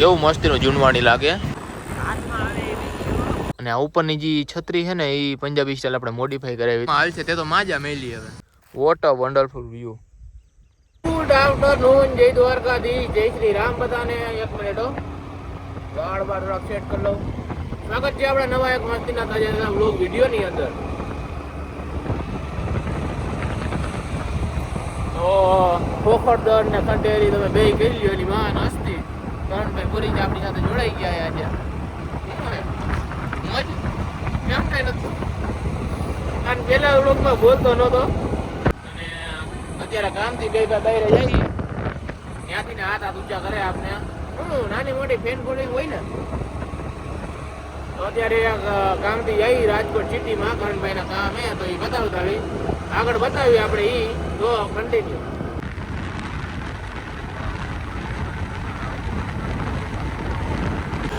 કેવું મસ્તીનું જૂનવાણી લાગે? અને આ ઉપરની જે છત્રી છે ને એ પંજાબી સ્ટાઇલ આપણે મોડિફાઈ કરાવી. હાલ છે તે તો માજા મેલી હવે. What a wonderful view good afternoon જય દ્વારકાધીશ જય શ્રી રામ બધાને. એક મિનિટ હો. બાર રોક સેટ કરી લઉં. સ્વાગત છે આપણા નવા એક મસ્તીના તાજા વ્લોગ વીડિયો ની અંદર. તો પોખરદર ને ખંડેરી તમે બે કરી લ્યો એની માં. કરણભાઈ પુરી જ આપણી સાથે જોડાઈ ગયા આજે. મોજ? કઈ નથી? કારણ પેલા વ્લોગમાં બોલતો નતો અને અત્યારે કામથી બે બે બહાર જઈએ. ત્યાંથી હાથ હાથ ઊંચા કરે આપને. હું નાની મોટી ફેન ફોલોઈંગ હોય ને. તો અત્યારે કામથી જઈ રાજકોટ સિટીમાં કરણભાઈના કામ હે તો એ બતાવતા આગળ બતાવી આપણે એ તો કન્ટિન્યુ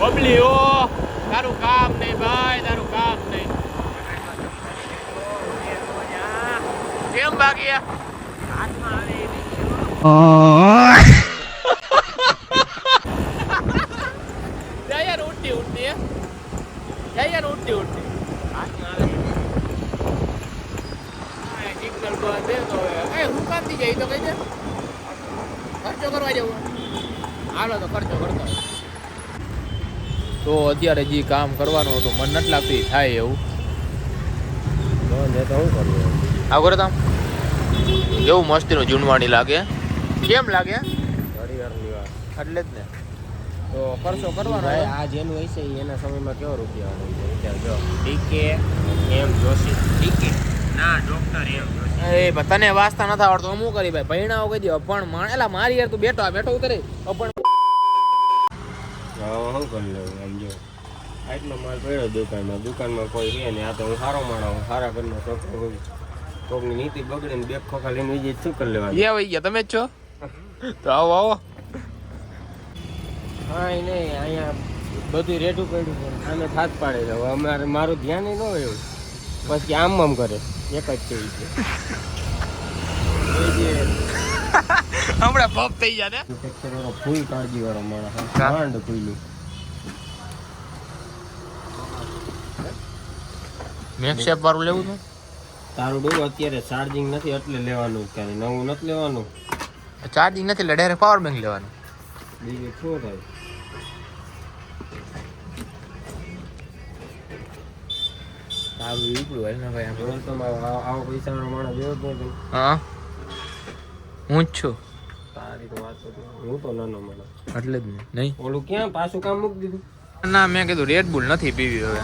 બબલી ઓ તારું કામ નહીં ભાઈ તારું કામ નહીં. કેમ બાકી યાર હે. જા યાર ઉડતી હા, સિગ્નલ બંધ તો હવે હું કામથી જાય તો ખર્ચો કરવા જવું. હાલો તો ખર્ચો કરતો તો અત્યારે જે કામ કરવાનું હતું મન નથી લાગતું થાય એવું. આવું કરો તમ. કેવું મસ્તીનું જૂનવાણી લાગે? કેમ લાગે? એટલે જ ને. તો ખર્ચો કરવાનો આ જેનું હોય છે એના સમયમાં કેવો રૂપિયા વિચારજો ડીકે એમ જોશી. ડીકે ના ડોક્ટર એમ એ તને વાસ્તા નથી આવડતું. હું કરી ભાઈ? ભૈણાઓ કહી દે પણ માણ. એલા મારી યાર તું બેઠો આ બેઠો ઉતરે. અભણ હું કરી લઉં? જો આટલો માલ પડ્યો દુકાનમાં. દુકાનમાં કોઈ રે ને આ તો હું સારો માણો હું સારા ઘરનો છોકરો છું. કોકની નીતિ બગડે ને બે ખોખા લઈને બીજી શું કરી લેવાનું? યા ભાઈ ગયા. તમે જ છો? તો આવો આવો. હા નહીં અહીંયા બધું રેટું પડ્યું છે. અમે હાથ પાડે છે. હવે અમારે મારું ધ્યાન ન હોય એવું. પછી આમ આમ કરે. એક જ છે છે હમણાં પપ થઈ જાય ને? ફૂલ કાળજી વાળો માણસ કાંડ ખુલ્લું. મેકશેપ વાળું લેવું છે? તારું ડોલું અત્યારે ચાર્જિંગ નથી એટલે લેવાનું ક્યારે નવું નથી લેવાનું. ચાર્જિંગ નથી એટલે ડાયરેક્ટ પાવર બેંક લેવાનું. બીજું શું થાય? સારું ઈકડું હાલ ને ભાઈ તમારો આવો પૈસાનો માણસ જેવો જ નહીં હા? હું જ છું. તારી તો વાત હું તો નાનો માણસ. એટલે જ નહીં? ઓલું ક્યાં પાછું કામ મૂકી દીધું? ના મેં કીધું રેડ બુલ નથી પીવી હવે.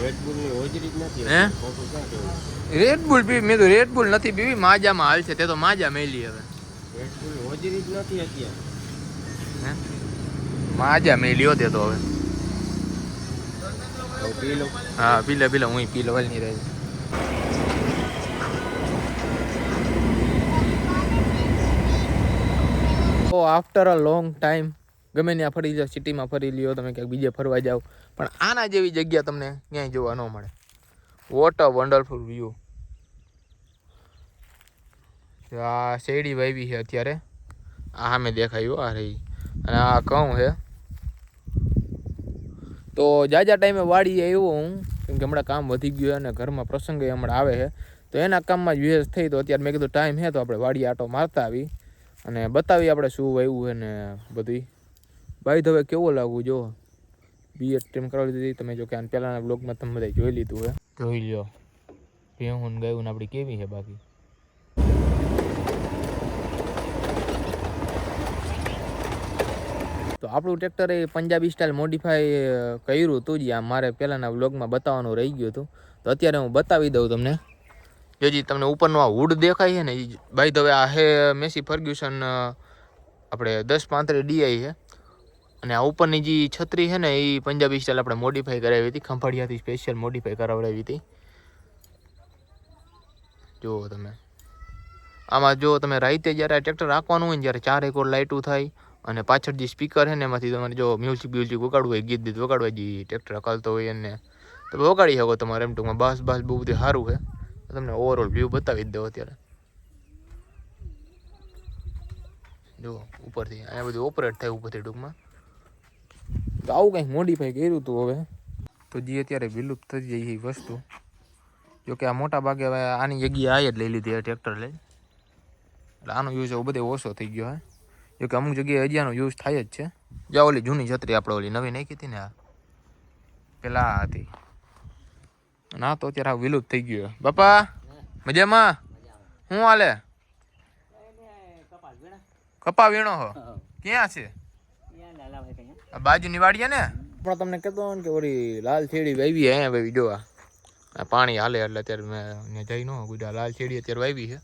રેડ બુલની હોજરી જ નથી. હે? ખોટું ક્યાં બુલ પીવી મેં તો રેડ બુલ નથી પીવી માજામાં હાલ છે તે તો માજા મેલી હવે. રેડ હોજરી જ નથી અત્યારે? માજા મેલ્યો તે તો હવે. હા પી લે હા પીલે પીલે હું પી લેવલ નહીં રહી. આફ્ટર અ લોંગ ટાઈમ ગમે ત્યાં ફરી જાઓ, સિટીમાં ફરી લ્યો, તમે ક્યાંક બીજે ફરવા જાઓ. પણ આના જેવી જગ્યા તમને ક્યાંય જોવા ન મળે. વોટ અ વન્ડરફુલ વ્યૂ આ શેરડી વાવી છે અત્યારે. આ સામે દેખાયું, આ રહી. અને આ કહું છે. તો જાજા ટાઈમે વાડી આવ્યો હું, કેમ કે હમણાં કામ વધી ગયું અને ઘરમાં પ્રસંગ હમણાં આવે છે. તો એના કામમાં જ વ્યસ્ત થઈ તો અત્યારે મેં કીધું ટાઈમ છે તો આપણે વાડી આટો મારતા આવી અને બતાવી આપણે શું વાવ્યું છે ને બધું ભાઈ હવે કેવો લાગવું જો? બીએડ ટીમ કરાવી દીધી તમે જો કે આને પહેલાંના બ્લોગમાં તમે બધા જોઈ લીધું છે જોઈ લો ભેહું ગયું ને આપણી કેવી છે બાકી? તો આપણું ટ્રેક્ટર એ પંજાબી સ્ટાઇલ મોડિફાઈ કર્યું હતું જે. આ મારે પહેલાંના વ્લોગમાં બતાવવાનું રહી ગયું હતું. તો અત્યારે હું બતાવી દઉં તમને. જો જી તમને ઉપરનો આ હુડ દેખાય છે ને એ બાય ધ આ હે મેસી ફર્ગ્યુસન આપણે દસ પાંત્રીસ ડીઆઈ છે અને આ ઉપરની જે છત્રી છે ને, એ પંજાબી સ્ટાઇલ આપણે મોડિફાઈ કરાવી હતી. ખંભાળિયાથી સ્પેશિયલ મોડિફાઈ કરાવડાવી હતી. જુઓ તમે. આમાં જો તમે રાઈતે જ્યારે આ ટ્રેક્ટર રાખવાનું હોય ને, જ્યારે ચાર એક લાઇટું થાય અને પાછળ જે સ્પીકર છે ને, એમાંથી તમારે જો મ્યુઝિક બ્યુઝિક વગાડવું હોય, ગીત ગીત વગાડવા જે ટ્રેક્ટર હકાલતો હોય એને. તમે વગાડી શકો તમારે એમ ટૂંકમાં. બાસ બાસ, બહુ બધું સારું છે. તમને ઓવરઓલ વ્યૂ બતાવી જ દઉં અત્યારે. જુઓ, ઉપરથી. અહીંયા બધું ઓપરેટ થાય ઉપરથી ટૂંકમાં. તો આવું કંઈક મોડિફાઈ કર્યું હતું હવે. તો જે અત્યારે વિલુપ્ત થઈ જાય એ વસ્તુ. જોકે આ મોટા ભાગે હવે આની જગ્યાએ આ જ લઈ લીધી ટ્રેક્ટર લઈ એટલે આનો યુઝ હવે બધે ઓછો થઈ ગયો હે. જો કે અમુક જગ્યાએ હજી આનો યુઝ થાય જ છે. જ્યાં ઓલી જૂની છત્રી આપણે ઓલી નવી નાખી હતી ને આ. પેલા આ હતી ના તો અત્યારે આ વિલુપ્ત થઈ ગયો બાપા મજામાં? શું હાલે? કપા વીણો. હો. ક્યાં છે? આ બાજુની વાડીએ ને? પણ તમને કહેતો ને કે ઓલી લાલ છેડી વાવી હે, ભાઈ, જોવા. પાણી હાલે, એટલે અત્યારે મેં જઈ ન ગુજા લાલ છેડી અત્યારે વાવી છે.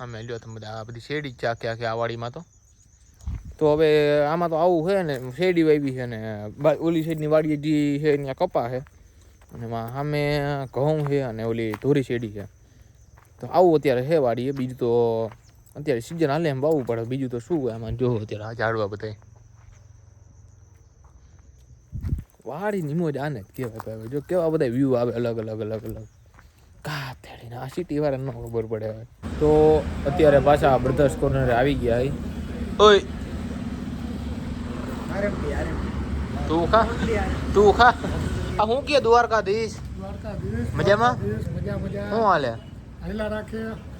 અમે લ્યો, તમે બધા આ બધી શેડી જ ક્યાં આખી આ વાડીમાં તો. તો હવે આમાં તો આવું છે ને, શેરડી વાવી છે ને ઓલી સાઈડની વાડી જે છે ત્યાં કપા છે. અને એમાં સામે ઘઉં છે અને ઓલી ધોરી શેડી છે. તો આવું અત્યારે છે વાડીએ. બીજું તો અત્યારે સિઝન હાલે એમ વાવવું પડે. બીજું તો શું આમાં? જોવો અત્યારે આ ઝાડવા બધા વાડીની મોજ આને જ કહેવાય ભાઈ. જો કેવા બધા વ્યૂ આવે અલગ અલગ અલગ અલગ. કા તેડીને આ સિટી વાળા ન ખબર પડે હવે. તો અત્યારે પાછા બ્રધર્સ કોર્નરે આવી ગયા હઈ. ઓય. તું ખા? તું ખા? આ હું કે દ્વારકાધીશ? મજામાં? શું હાલે?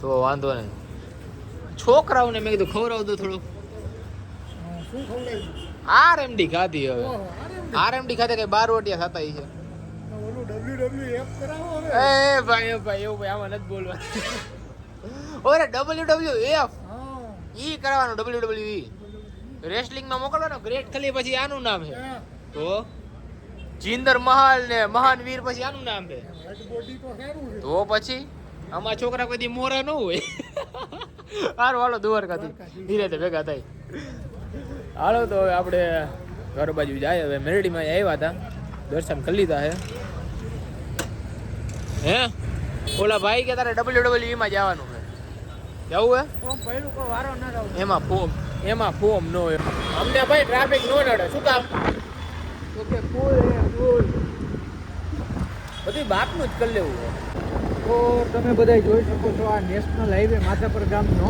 તો વાંધો નહીં. છોકરાઓને મેં કીધું ખવડાવ દો થોડું આરએમડી ખાધી હવે. આરએમડી ખાતે કઈ બાર રોટિયા ખાતા છે? એ ભાઈ ભાઈ એવું ભાઈ આમાં નથી બોલવા ઓરે ડબલ્યુ ડબલ્યુ એફ ઈ કરવાનું ડબલ્યુ ડબલ્યુ ઈ રેસલિંગમાં મોકલવાનો ગ્રેટ ખલી પછી આનું નામ છે. તો જીંદર મહાલ ને મહાન વીર પછી આનું નામ છે. તો પછી આમાં છોકરા કોઈ મોરા ન હોય. હારું હાલો દ્વારકાથી. ધીરે ભેગા થાય. હાલો તો આપડે આપણે ઘર બાજુ જાય. હવે મેરડીમાં આવ્યા હતા. દર્શન કરી લીધા હે હે? ઓલા ભાઈ કે તારે ડબલ્યુ ડબલ્યુ માં જવાનું છે. જવું હે? એમાં ફોર્મ એમાં ફોર્મ નો હોય. અમને ભાઈ ટ્રાફિક નો નડે. શું કામ? તો કે ફૂલ ફૂલ. બધી બાપનું જ કરી લેવું. તો તમે બધા જોઈ શકો છો આ નેશનલ હાઈવે માધાપર ગામનો.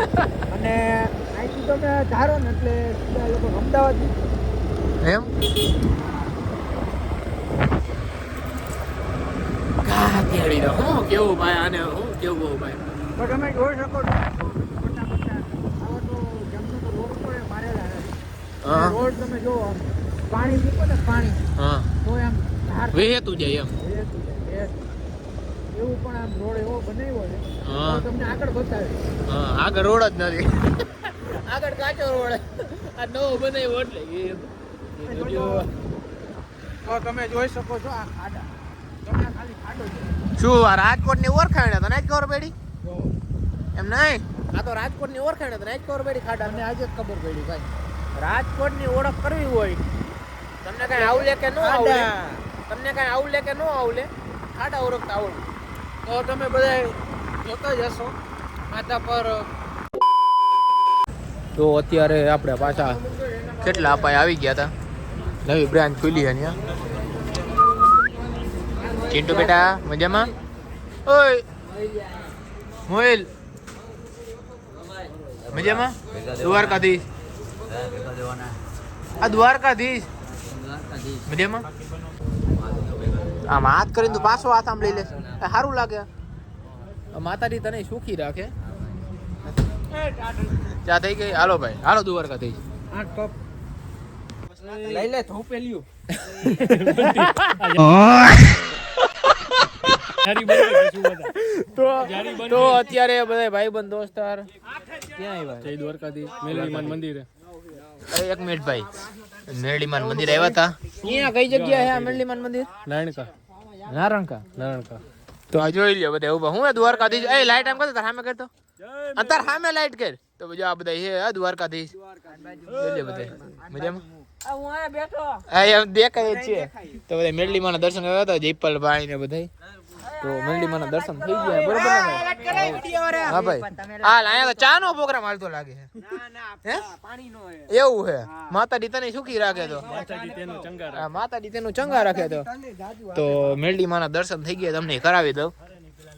અને અહીંથી તમે ધારો ને એટલે લોકો અમદાવાદ એમ? કા તેડી દો હું કેવું ભાઈ આને હું કેવું ભાઈ? તો તમે જોઈ શકો છો મોટા મોટા આવા તો જમનો તો રોડ પર મારેલા નથી. હા રોડ તમે જુઓ પાણી મૂકો ને પાણી હા. તો એમ ધાર જાય એમ. વહેતું જાય, એવું પણ આમ રોડ એવો બનાવ્યો છે હા. તમને આગળ બતાવે હા આગળ રોડ જ નથી. આગળ કાચો રોડ. આ નવો બનાવ્યો એટલે તો તમે જોઈ શકો છો આ ખાડા. તમે ખાલી ખાડો શું આ રાજકોટની ઓળખાણ તને જ ખબર પડી? એમ નહીં? આ તો રાજકોટની ઓળખાણ તને જ ખબર પડી ખાડા આજે ખબર પડી ભાઈ. રાજકોટની ઓળખ કરવી હોય. તમને કઈ આવલે કે ન આવલે? તમને કાંઈ આવલે કે ન આવલે? ખાડા ઓળખતા આવડે. તો તમે બધા જોતા જ હશો. માથા પર તો અત્યારે આપણે પાછા કેટલા અપાય? આવી ગયા હતા નવી બ્રાન્ચ ખુલી છે ચિંટુ બેટા, મજામાં? ઓય, મોહિલ. મજામાં? દ્વારકાધીશ. આ દ્વારકાધીશ. મજામાં? આમ હાથ કરીને તું પાછો હાથ આમ લઈ લે. સારું લાગે. માતાજી તને સુખી રાખે. ચા થઈ ગઈ? હાલો ભાઈ. હાલો દ્વારકાધીશ. આઠ કપ લઈ લે થોપેલ્યું પેલ્યું. તો અત્યારે બધા ભાઈબંધ દોસ્તાર ક્યાં આવ્યા જય દ્વારકાધી મેલડીમાન મંદિરે. અરે એક મિનિટ ભાઈ. મેરડીમાન મંદિર આવ્યા હતા અહીંયા કઈ જગ્યા છે આ મેરડીમાન મંદિર? નારણકા. નારણકા. નારણકા. તો આ જોઈ લ્યો બધા ઊભા. હું દ્વારકાધીશ? એ લાઈટ આમ કરતો તાર સામે કરતો અંતર સામે લાઈટ કર. તો બીજો આ બધા છે આ દ્વારકાધીશ. જોઈ લ્યો બધા મજામાં? એમ દેખાય છે. તો બધા મેરડીમાં ના દર્શન કર્યા હતા જયપાલ ભાઈ ને બધા તો મેરડીમાં ના દર્શન થઈ ગયા બરોબર હા ભાઈ. હાલ અહીંયા તો ચા નો પ્રોગ્રામ હાલતો લાગે છે. હે? એવું છે? માતાજી તને સુખી રાખે તો? માતાજી તેનું ચંગા રાખે. તો? તો મેરડી માના દર્શન થઈ ગયા તમને કરાવી દઉં.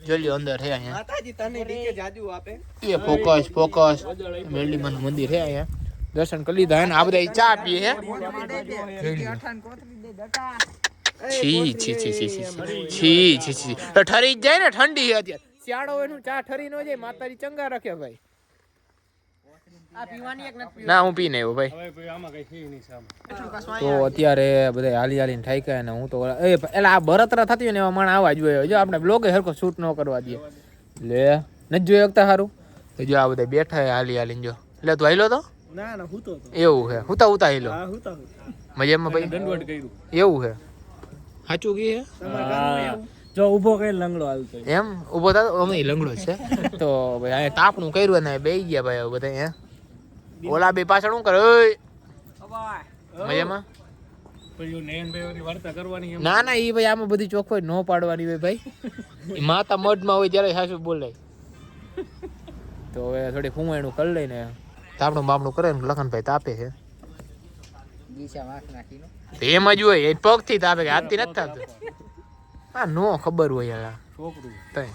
જોઈ અંદર છે અહીંયા. માતાજી તને જાજુ આપે. એ ફોકસ ફોકસ. મેરડી માનું મંદિર છે અહીંયા. દર્શન કરી લીધા અને આ બધા ચા પીએ હે. છી છી છી છી છી છી છી છી તો ઠરી જ જાય ને ઠંડી અત્યારે. શિયાળો હોયનું ચા ઠરી ન જાય માતાજી ચંગા રાખે ભાઈ. ના હું પી નહીં ભાઈ તો અત્યારે બધા હાલી હાલીને ઠાક્યા ને હું તો એ એટલે આ બરતરા થતી હોય ને એવા માણ આવા જોઈએ જો આપણે બ્લોગે હરકો શૂટ ન કરવા દઈએ. લે નથી જોઈ શકતા સારું જો આ બધા બેઠા હે હાલી હાલીને જો. એટલે તું હાલ્યો તો? ના ના હું તો એવું છે? હુતા હુતા હાલ્યો હા હું તો મજામાં ભાઈ? એવું છે? સાચું કી હે. જો ઊભો કઈ લંગડો હાલતો એમ? ઊભો થતો અમે લંગડો છે. તો ભાઈ અહીંયા તાપણું કર્યું ને બે ગયા ભાઈ હવે બધા હે? ઓલા બે પાછળ શું કરે? ઓય! મજામાં? ના ના એ ભાઈ આમાં બધી ચોખ્ખાઈ ન પાડવાની હોય ભાઈ. માતા મઢમાં હોય ત્યારે સાસુ બોલાય. તો હવે થોડી ફૂંવાયણું કરી લઈને તાપણું બાપણું કરે ને લખનભાઈ તાપે છે. એમ જ હોય એ પગથી તાપે કે હાથથી નથી થતું. આ નો ખબર હોય યાર. છોકરું તઈ.